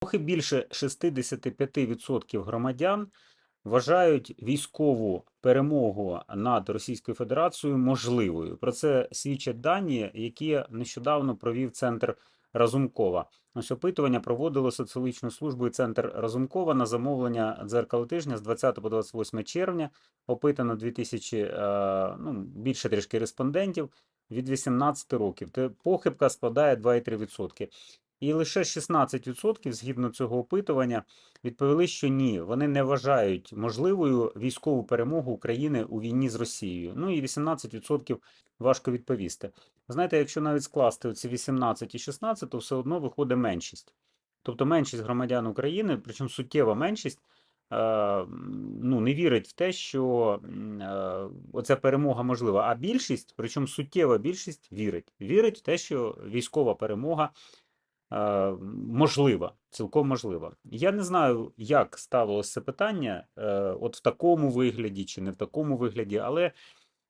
Трохи більше 65% громадян вважають військову перемогу над Російською Федерацією можливою. Про це свідчать дані, які нещодавно провів центр Разумкова. Ось опитування проводило соціологічною службою Центр Разумкова на замовлення дзеркало тижня з 20 по 28 червня. Опитано 2000, е, ну, більше трішки респондентів від 18 років. Похибка складає 2,3%. І лише 16% згідно цього опитування відповіли, що ні, вони не вважають можливою військову перемогу України у війні з Росією. Ну і 18% важко відповісти. Знаєте, якщо навіть скласти оці 18 і 16, то все одно виходить меншість. Тобто меншість громадян України, причому суттєва меншість, е, ну, не вірить в те, що е, оця перемога можлива. А більшість, причому суттєва більшість, вірить. Вірить в те, що військова перемога можлива, цілком можлива. Я не знаю, як ставилося це питання, е, от в такому вигляді чи не в такому вигляді, але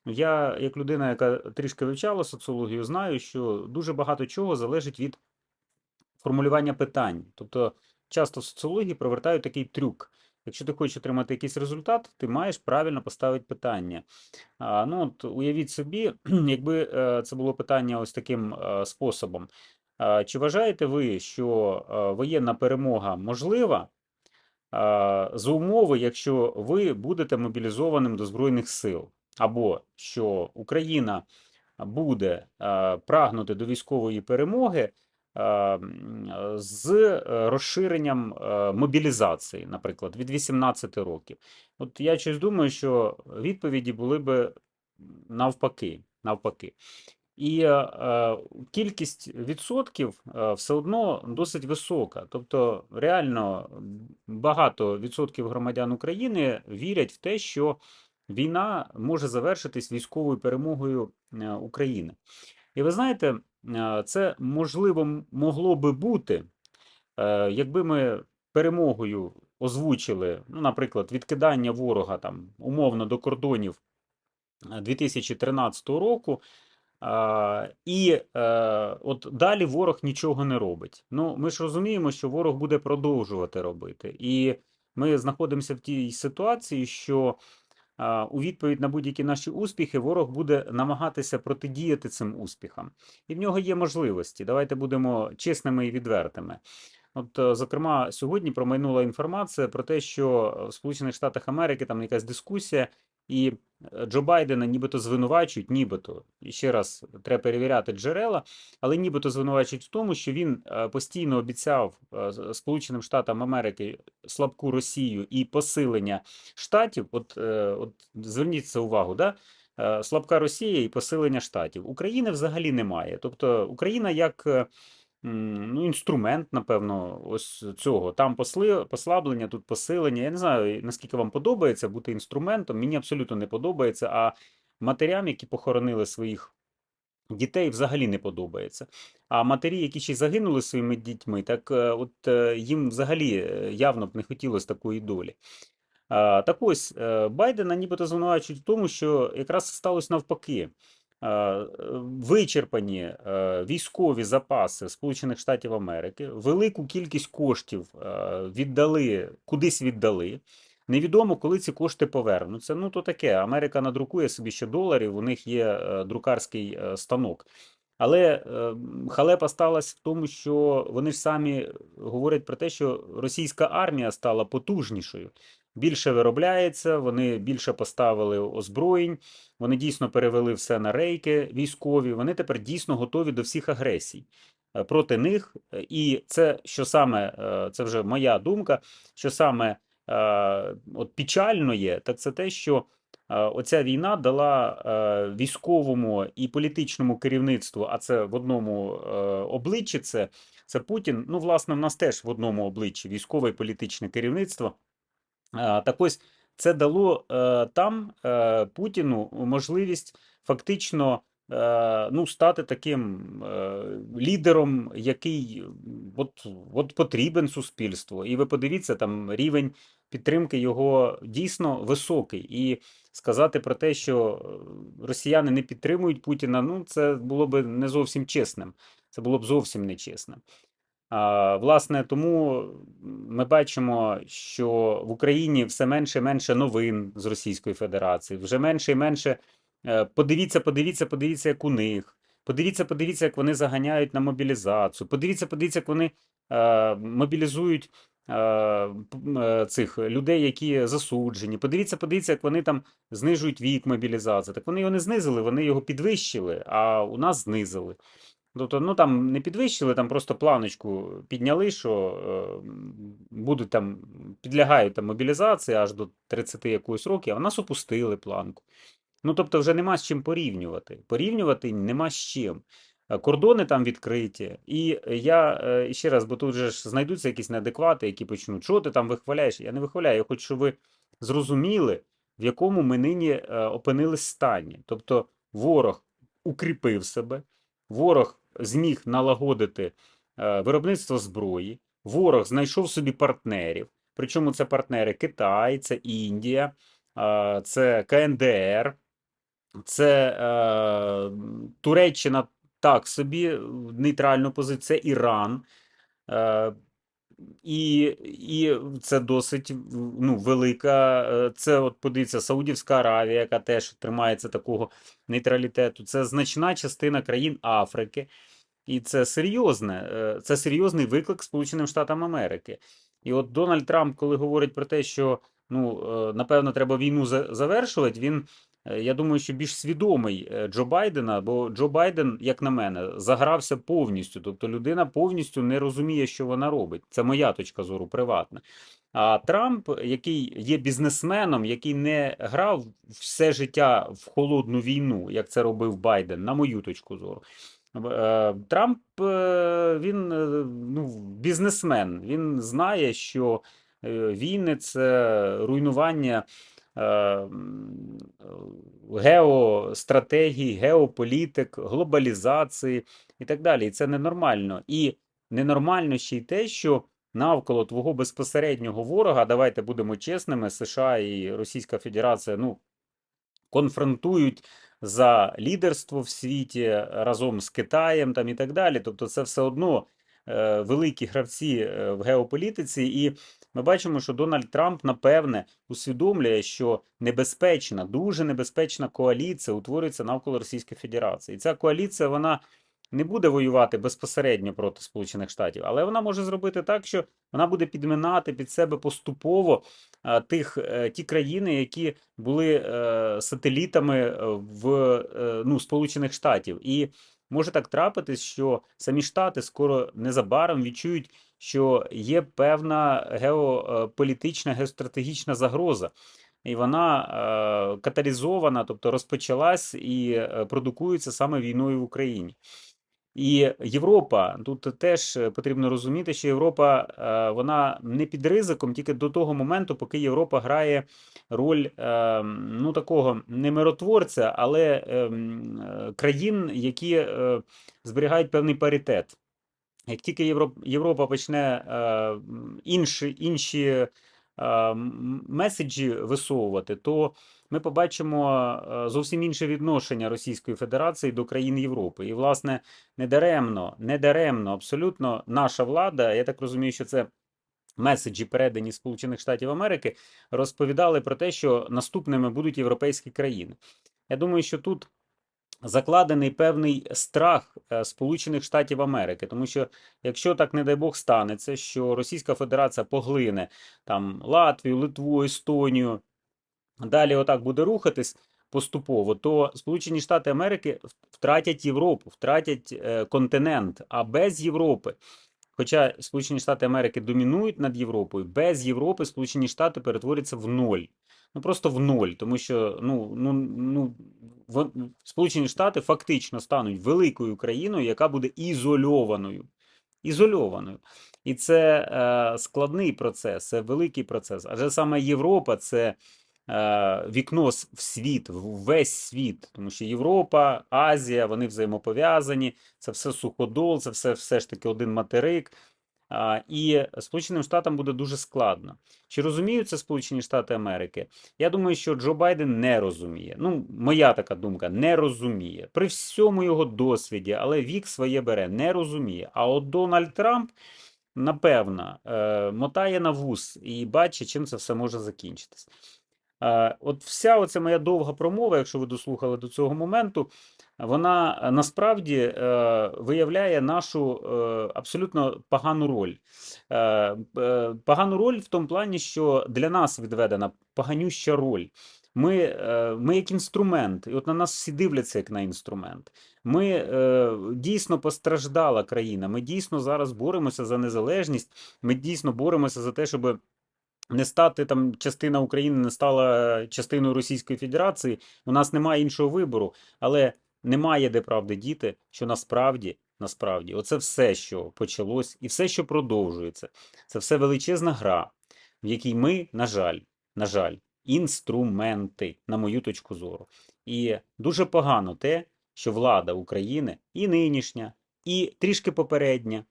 я, як людина, яка трішки вивчала соціологію, знаю, що дуже багато чого залежить від формулювання питань. Тобто, часто в соціології провертають такий трюк. Якщо ти хочеш отримати якийсь результат, ти маєш правильно поставити питання. Ну, от уявіть собі, якби е, це було питання ось таким е, способом. А, Чи вважаєте ви, що е, воєнна перемога можлива а, за умови, якщо ви будете мобілізованим до Збройних сил, або що Україна буде е, прагнути до військової перемоги е, е, з е, розширенням е, мобілізації, наприклад, від 18 років? От я щось думаю, що відповіді були би навпаки. навпаки. І е, кількість відсотків е, все одно досить висока. Тобто, реально багато відсотків громадян України вірять в те, що війна може завершитись військовою перемогою е, України. І ви знаєте, це можливо могло би бути, якби ми перемогою озвучили, ну, наприклад, відкидання ворога там умовно до кордонів е, 2013 року. І е, от далі ворог нічого не робить. Ну, ми ж розуміємо, що ворог буде продовжувати робити. І ми знаходимося в тій ситуації, що у відповідь на будь-які наші успіхи ворог буде намагатися протидіяти цим успіхам. І в нього є можливості. Давайте будемо чесними і відвертими. От, е, зокрема, сьогодні промайнула інформація про те, що в Сполучених Штатах Америки там якась дискусія, і е, Джо Байдена нібито звинувачують, нібито, і ще раз треба перевіряти джерела, але нібито звинувачують в тому, що він е, постійно обіцяв е, Сполученим Штатам Америки слабку Росію і посилення штатів. От, от зверніть це увагу, да? Слабка Росія і посилення штатів. України взагалі немає. Тобто Україна як ну, інструмент, напевно, ось цього. Там посли, послаблення, тут посилення. Я не знаю, наскільки вам подобається бути інструментом. Мені абсолютно не подобається. А матерям, які похоронили своїх дітей, взагалі не подобається. А матері, які ще й загинули своїми дітьми, так е, от е, їм взагалі е, явно б не хотілося такої долі. Так ось, Байдена нібито звинувачують в тому, що якраз сталося навпаки. Е, Вичерпані е, військові запаси Сполучених Штатів Америки, велику кількість коштів е, віддали, кудись віддали. Невідомо, коли ці кошти повернуться. Ну, то таке. Америка надрукує собі ще доларів, у них є друкарський станок. Але халепа сталася в тому, що вони ж самі говорять про те, що російська армія стала потужнішою більше виробляється, вони більше поставили озброєнь, вони дійсно перевели все на рейки військові, вони тепер дійсно готові до всіх агресій е, проти них. Е, І це що саме, е, це вже моя думка, що саме от печально є, так це те, що оця війна дала військовому і політичному керівництву, а це в одному обличчі, це, це Путін. Ну, власне, в нас теж в одному обличчі військове і політичне керівництво. Так ось це дало е, там е, Путіну можливість фактично е, ну, стати таким лідером, який от, от потрібен суспільству. І ви подивіться, там рівень підтримки його дійсно високий. І сказати про те, що росіяни не підтримують Путіна, ну це було б не зовсім чесним. Це було б зовсім нечесним. Власне, тому ми бачимо, що в Україні все менше і менше новин з Російської Федерації, вже менше і менше. е, Подивіться, подивіться, подивіться, як у них. Подивіться, подивіться, як вони заганяють на мобілізацію. Подивіться, подивіться, як вони е, мобілізують е, цих людей, які засуджені. Подивіться, подивіться, як вони там знижують вік мобілізації. Так вони його не знизили, вони його підвищили, а у нас знизили. Тобто, ну там не підвищили, там просто планочку підняли, що е, будуть там, підлягають там мобілізації аж до 30 якоїсь років, а в нас опустили планку. Ну, тобто, вже нема з чим порівнювати. Порівнювати нема з чим. Е, Кордони там відкриті. І я е, ще раз, бо тут же ж знайдуться якісь неадеквати, які почнуть, що ти там вихваляєш? Я не вихваляю, я хочу, щоб ви зрозуміли, в якому ми нині е, опинились стані. Тобто, ворог укріпив себе, ворог зміг налагодити е, виробництво зброї, ворог знайшов собі партнерів. Причому це партнери Китай, це Індія, е, це КНДР, це е, Туреччина так собі, нейтральну позицію, це Іран. І, і це досить ну, велика. е, Це от подивіться, Саудівська Аравія, яка теж тримається такого нейтралітету. Це значна частина країн Африки. І це серйозне, е, це серйозний виклик Сполученим Штатам Америки. І от Дональд Трамп, коли говорить про те, що ну, е, напевно, треба війну завершувати, він, я думаю, що більш свідомий е, Джо Байдена, бо Джо Байден, як на мене, загрався повністю. Тобто людина повністю не розуміє, що вона робить. Це моя точка зору приватна. А Трамп, який є бізнесменом, який не грав все життя в холодну війну, як це робив Байден, на мою точку зору. Е, Трамп е, він е, ну, бізнесмен. Він знає, що е, війни це руйнування е, геостратегії, геополітик, глобалізації і так далі. І це ненормально. І ненормально ще й те, що навколо твого безпосереднього ворога, давайте будемо чесними, США і Російська Федерація, ну конфронтують за лідерство в світі разом з Китаєм там і так далі. Тобто, це все одно е, великі гравці е, в геополітиці, і ми бачимо, що Дональд Трамп напевне усвідомлює, що небезпечна, дуже небезпечна коаліція утворюється навколо Російської Федерації. І ця коаліція вона не буде воювати безпосередньо проти Сполучених Штатів, але вона може зробити так, що вона буде підминати під себе поступово а, тих е, ті країни, які були е, сателітами е, в е, ну, Сполучених Штатів. І може так трапитись, що самі Штати скоро незабаром відчують, що є певна геополітична, геостратегічна загроза. І вона е, каталізована, тобто розпочалась і е, продукується саме війною в Україні. І Європа тут теж е, потрібно розуміти, що Європа е, вона не під ризиком тільки до того моменту, поки Європа грає роль е, ну такого не миротворця, але ем, е, країн, які е, зберігають певний паритет. Як тільки Європ, Європа почне е, інші, інші е, меседжі висовувати, то ми побачимо е, зовсім інше відношення Російської Федерації до країн Європи. І, власне, недаремно, недаремно, абсолютно наша влада, я так розумію, що це меседжі, передані Сполучених Штатів Америки, розповідали про те, що наступними будуть європейські країни. Я думаю, що тут закладений певний страх е, Сполучених Штатів Америки, тому що якщо так, не дай Бог, станеться, що Російська Федерація поглине там Латвію, Литву, Естонію, далі отак буде рухатись поступово, то Сполучені Штати Америки втратять Європу, втратять е, континент, а без Європи. Хоча Сполучені Штати Америки домінують над Європою, без Європи Сполучені Штати перетворяться в ноль. Ну просто в ноль, тому що ну, ну, ну, в- Сполучені Штати фактично стануть великою країною, яка буде ізольованою. Ізольованою. І це е, складний процес, це великий процес. Адже саме Європа це е, вікно в світ, в весь світ. Тому що Європа, Азія, вони взаємопов'язані, це все суходол, це все, все ж таки один материк. І Сполученим Штатам буде дуже складно. Чи розуміють це Сполучені Штати Америки? Я думаю, що Джо Байден не розуміє. Ну, моя така думка, не розуміє. При всьому його досвіді, але вік своє бере, не розуміє. А от Дональд Трамп, напевно, е, мотає на вус і бачить, чим це все може закінчитись. Е, От вся оця моя довга промова, якщо ви дослухали до цього моменту, вона е, насправді е, виявляє нашу абсолютно погану роль. Погану роль в тому плані, що для нас відведена поганюща роль. Ми, ми як інструмент, і от на нас всі дивляться як на інструмент. Ми дійсно постраждала країна. Ми дійсно зараз боремося за незалежність. Ми дійсно боремося за те, щоб не стати там частина України не стала частиною Російської Федерації. У нас немає іншого вибору, але немає де правди діти, що насправді, насправді, оце все, що почалось, і все, що продовжується, це все величезна гра, в якій ми, на жаль, на жаль, інструменти, на мою точку зору. І дуже погано те, що влада України і нинішня, і трішки попередня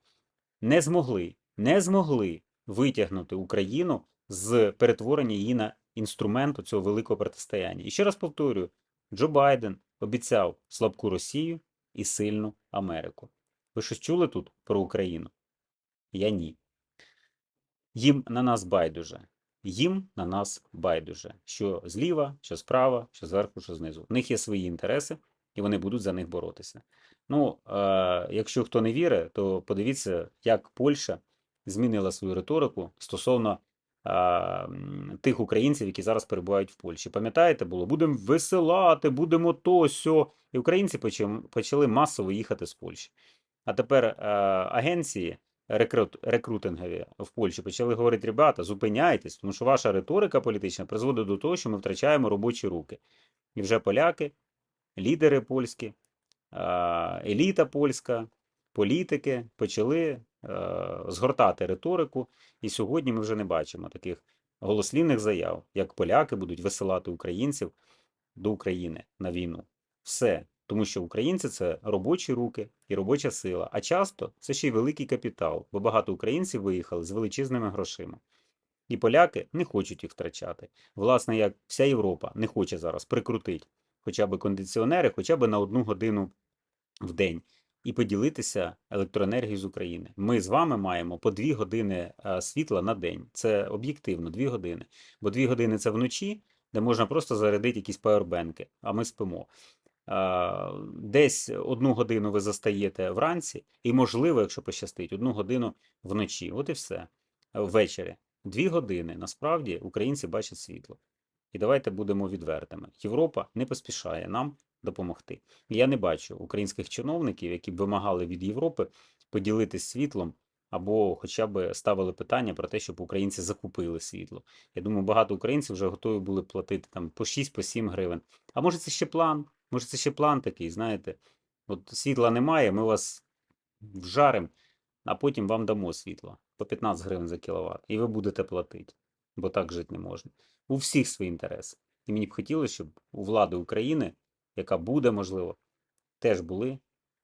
не змогли, не змогли витягнути Україну з перетворення її на інструмент цього великого протистояння. І ще раз повторюю: Джо Байден обіцяв слабку Росію і сильну Америку. Ви щось чули тут про Україну? Я ні. Їм на нас байдуже. Їм на нас байдуже. Що зліва, що справа, що зверху, що знизу. В них є свої інтереси, і вони будуть за них боротися. Ну, е, якщо хто не вірить, то подивіться, як Польща змінила свою риторику стосовно тих українців, які зараз перебувають в Польщі. Пам'ятаєте, було будемо висилати, будемо то сьо. І українці почали, масово їхати з Польщі. А тепер е, агенції рекрут, рекрутингові в Польщі почали говорити: ребята, зупиняйтесь, тому що ваша риторика політична призводить до того, що ми втрачаємо робочі руки. І вже поляки, лідери польські, еліта польська, політики почали е, згортати риторику. І сьогодні ми вже не бачимо таких голослівних заяв, як поляки будуть висилати українців до України на війну. Все. Тому що українці це робочі руки і робоча сила. А часто це ще й великий капітал, бо багато українців виїхали з величезними грошима. І поляки не хочуть їх втрачати. Власне, як вся Європа не хоче зараз прикрутити хоча б кондиціонери, хоча б на одну годину в день і поділитися електроенергією з України. Ми з вами маємо по 2 години е, світла на день. Це об'єктивно 2 години. Бо 2 години це вночі, де можна просто зарядити якісь пауербенки, а ми спимо. Е, Десь одну годину ви застаєте вранці, і, можливо, якщо пощастить, одну годину вночі. От і все. Ввечері. Дві години насправді українці бачать світло. І давайте будемо відвертими. Європа не поспішає нам допомогти. Я не бачу українських чиновників, які б вимагали від Європи поділитись світлом або хоча б ставили питання про те, щоб українці закупили світло. Я думаю, багато українців вже готові були платити там по 6 по 7 гривень. А може це ще план? Може це ще план такий, знаєте? От світла немає, ми вас вжаримо, а потім вам дамо світло по 15 гривень за кіловат, і ви будете платити, бо так жити не можна. У всіх свої інтереси. І мені б хотілося, щоб у влади України, яка буде, можливо, теж були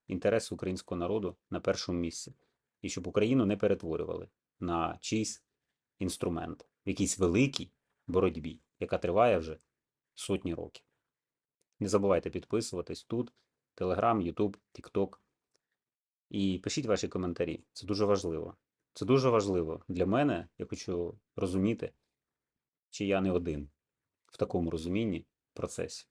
інтереси українського народу на першому місці. І щоб Україну не перетворювали на чийсь інструмент в якійсь великій боротьбі, яка триває вже сотні років. Не забувайте підписуватись тут, Телеграм, Ютуб, Тікток. І пишіть ваші коментарі. Це дуже важливо. Це дуже важливо для мене. Я хочу розуміти, чи я не один в такому розумінні процесі.